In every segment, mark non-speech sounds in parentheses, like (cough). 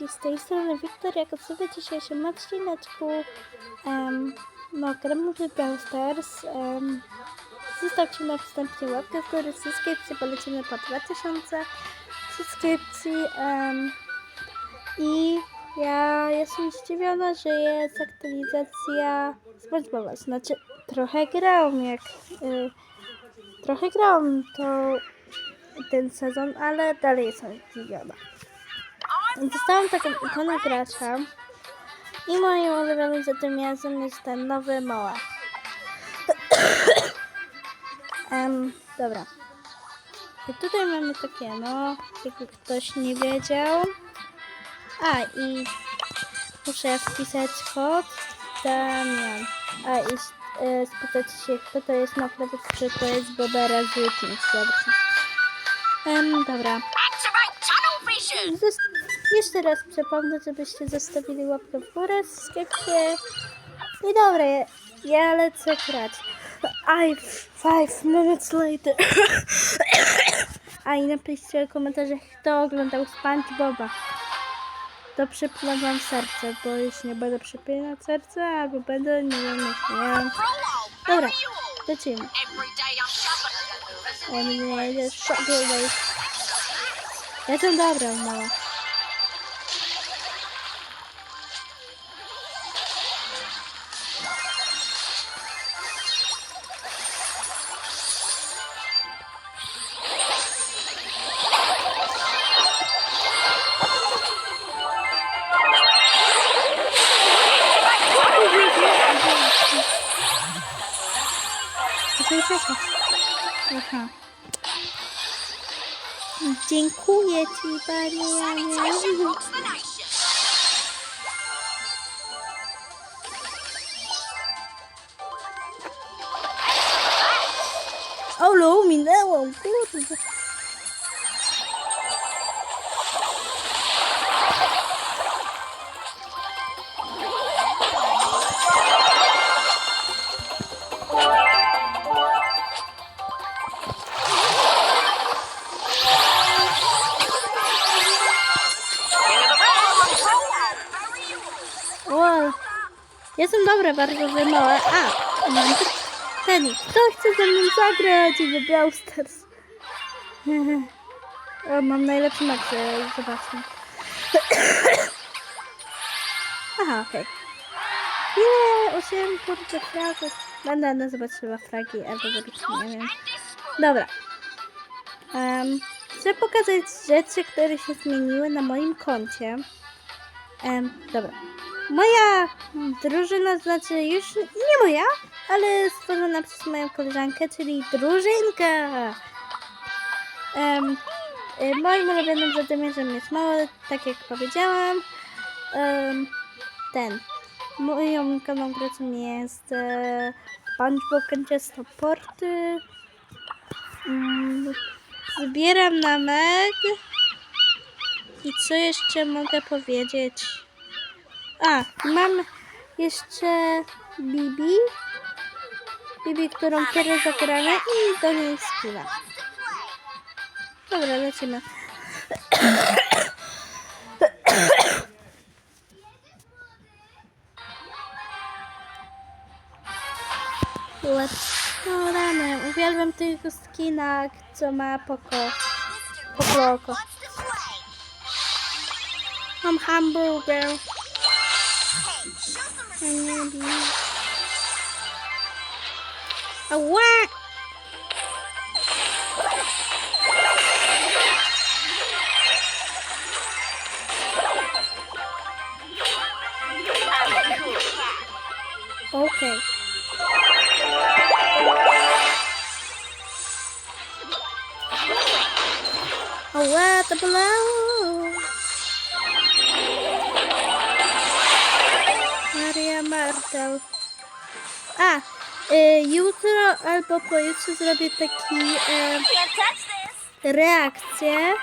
wszystkich, z tej strony Wiktoria Kocowa. W dzisiejszym odcineczku um, no, gramy w Brawl. Um, zostawcie na wstępnie łapkę w górę, subskrypcję, polecimy po 2000 subskrypcji. Um, I ja jestem zdziwiona, że jest aktualizacja SpongeBoba. Znaczy, trochę grałam jak... Y, trochę grałam to ten sezon, ale dalej jestem zdziwiona. Dostałam taką ikonę gracza i moim ulubionym zadymiazem jest ten nowy moła. um, (coughs) dobra. I tutaj mamy takie, no, jakby ktoś nie wiedział. A, i muszę wpisać kod Damian. A, i e, spytać się, kto to jest naprawdę, czy to jest Bobera z Kings. Dobra. Um, dobra. Jeszcze raz przypomnę, żebyście zostawili łapkę w górę, subskrypcję. I dobra, ja, ja lecę grać. I five minutes later. A i napiszcie w komentarzach, kto oglądał SpongeBoba. To przypnę wam serce, bo już nie będę przypinać serce, albo będę, nie wiem, jak nie wiem. Dobra, lecimy. Shopping. On nie szokowany. Jestem dobra, mała. Aha. Dziękuję Ci, Panie Janie. Olo, minęło, kurde. Dobra, bardzo wymała. A, mam tu- ten, kto chce ze mną zagrać w Brawl Stars? (laughs) O, mam najlepszy e, zobaczmy. (coughs) Aha, okej. Nie, 8 kurde fragów. Będę no, zobaczyła fragi albo zabić, nie wiem. Dobra. Em, chcę pokazać rzeczy, które się zmieniły na moim koncie. Em, dobra. Moja drużyna, znaczy już nie moja, ale stworzona przez moją koleżankę, czyli drużynka. Y, moim ulubionym zadymiarzem jest mało, tak jak powiedziałam. Em, ten. Moją ikoną gracą jest e, SpongeBob Contesto Porty. Mm, zbieram na Meg. I co jeszcze mogę powiedzieć? A, mam jeszcze Bibi. Bibi, którą teraz zagramy i do niej skilla. Dobra, lecimy. No rany, uwielbiam tego skina, co ma poko. Poko oko. Mam hamburger. Ja nie lubię. Ała! Okej. Martel. A, y, jutro albo pojutrze zrobię taki y, reakcję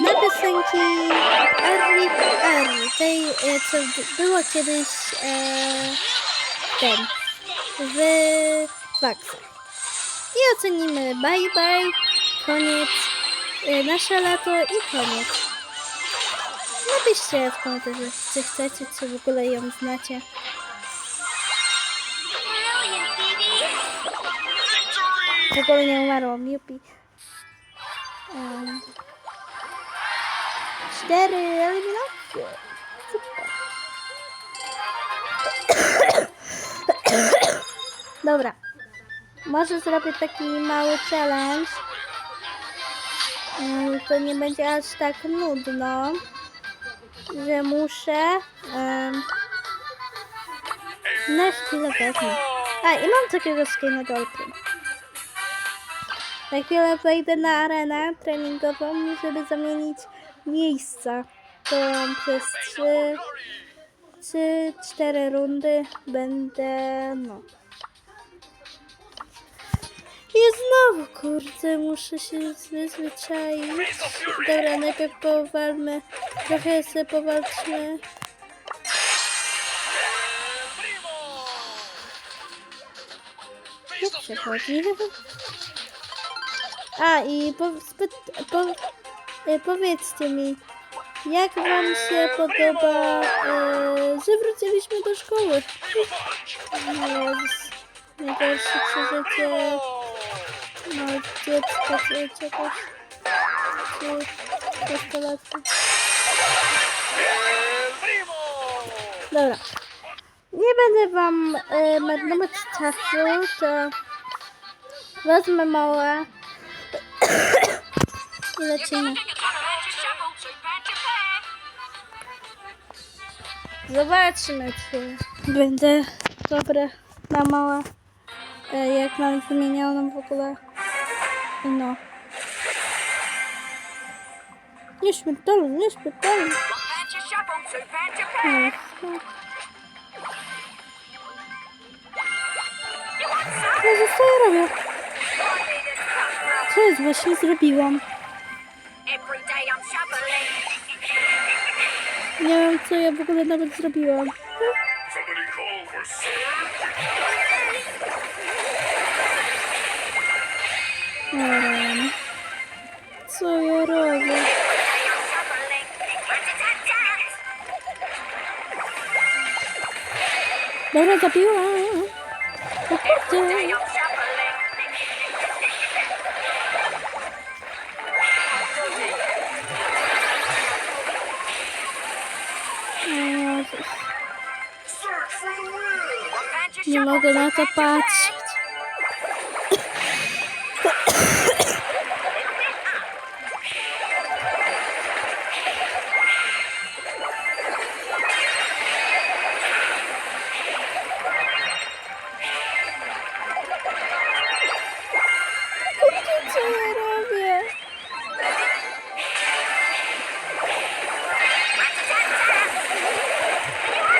na piosenki Early Early, tej y, co było kiedyś e, ten w Waxach. I ocenimy bye bye, koniec, y, nasze lato i koniec. Napiszcie w komentarzu, czy chcecie, czy w ogóle ją znacie. W nie umarłam, jupi. Um, cztery eliminacje. Dobra. Może zrobię taki mały challenge. Mm, To nie będzie aż tak nudno, że muszę um, na chwilę. A, i mam takiego skina Dolphin. Na chwilę wejdę na arenę treningową, żeby zamienić miejsca. To przez 3, 3, 4 rundy będę, no. I znowu, kurde, muszę się przyzwyczaić. Dobra, najpierw powalmy, trochę sobie powalczmy. Jak przechodzi? (laughs) A i po, po, e, powiedzcie mi, jak wam się podoba, e, że wróciliśmy do szkoły? No, Jezus, najgorsze przeżycie no, dziecka czy czegoś, czy nastolatka. Dobra. Nie będę wam e, marnować czasu, to wezmę małe lecimy. Zobaczmy, czy będę dobre na małe. E, jak mam wymienioną w ogóle. No. Nieśmiertelny, nieśmiertelny. No, no. Jezu, co ja robię? Jest właśnie zrobiłam? Nie wiem, co ja w ogóle nawet zrobiłam. Um, co ja robię? Dobra, zabiłam. O kurde. Nie mogę na to patrzeć.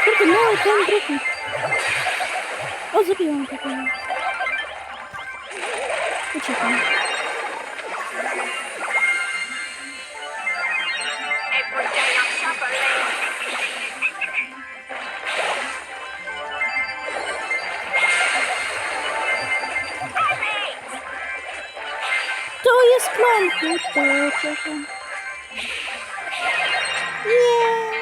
Kurde, mały ten drugi. O, zabiłam tego. To jest plan, kurde, uciekam. Nie.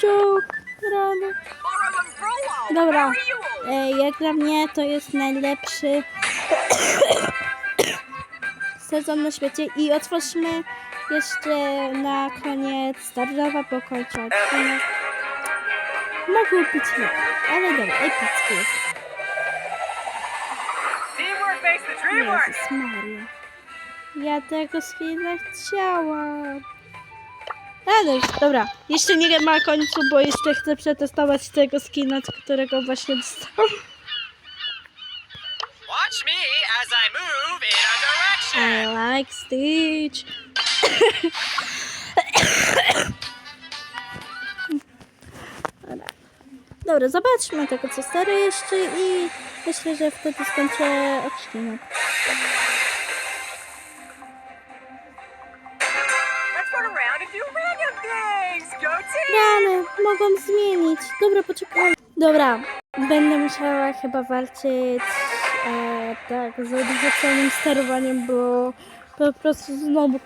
Słodziak. Rany. Dobra. E, jak dla mnie to jest najlepszy (coughs) sezon na świecie i otwórzmy jeszcze na koniec Stardowa pokończy odcinek. Mogło być lepiej, ale dobra, epicki jest. Jezus Maria. Ja tego skina chciałam. Ale dobra. Jeszcze nie ma końcu, bo jeszcze chcę przetestować tego skina, którego właśnie dostałam. Watch me as I move in a I direction. like Stitch. Dobra. Dobra, zobaczmy tego co stare jeszcze i myślę, że wtedy skończę odcinek. Mogą zmienić. Dobra, poczekaj. Dobra, będę musiała chyba walczyć E, tak, z odwróconym sterowaniem, bo po prostu znowu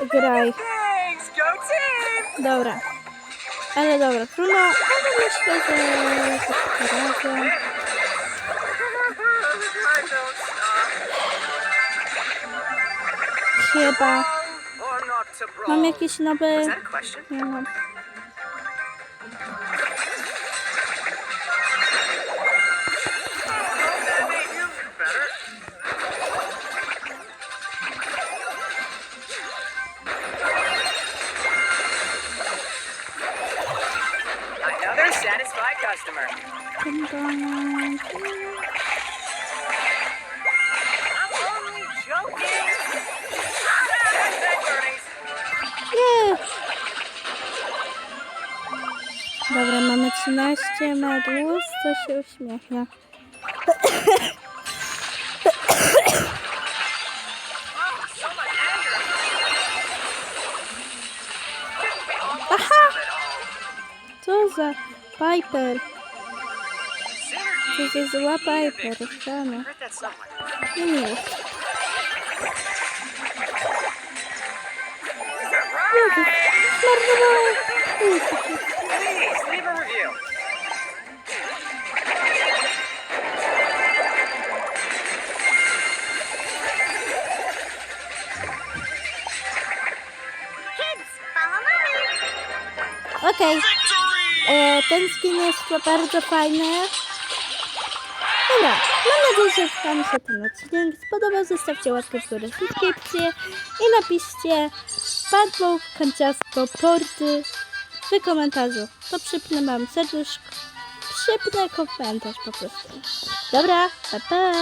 do Graj. Dobra. Ale dobra, trudno, myślę, że to razem. Chyba. Mam jakieś nowe... Nie mam. Nie! Dobra, mamy 13 medus, co się almost Aha! Co za Piper? Ти зі злапай порушами. Okej, okay. ten skin jest bardzo fajny. Dobra, mam nadzieję, że Wam się ten odcinek spodobał. Zostawcie łapkę w górę, subskrypcję i napiszcie padło kanciasto porty w komentarzu. To przypnę Wam serduszko. Przypnę komentarz po prostu. Dobra, pa pa!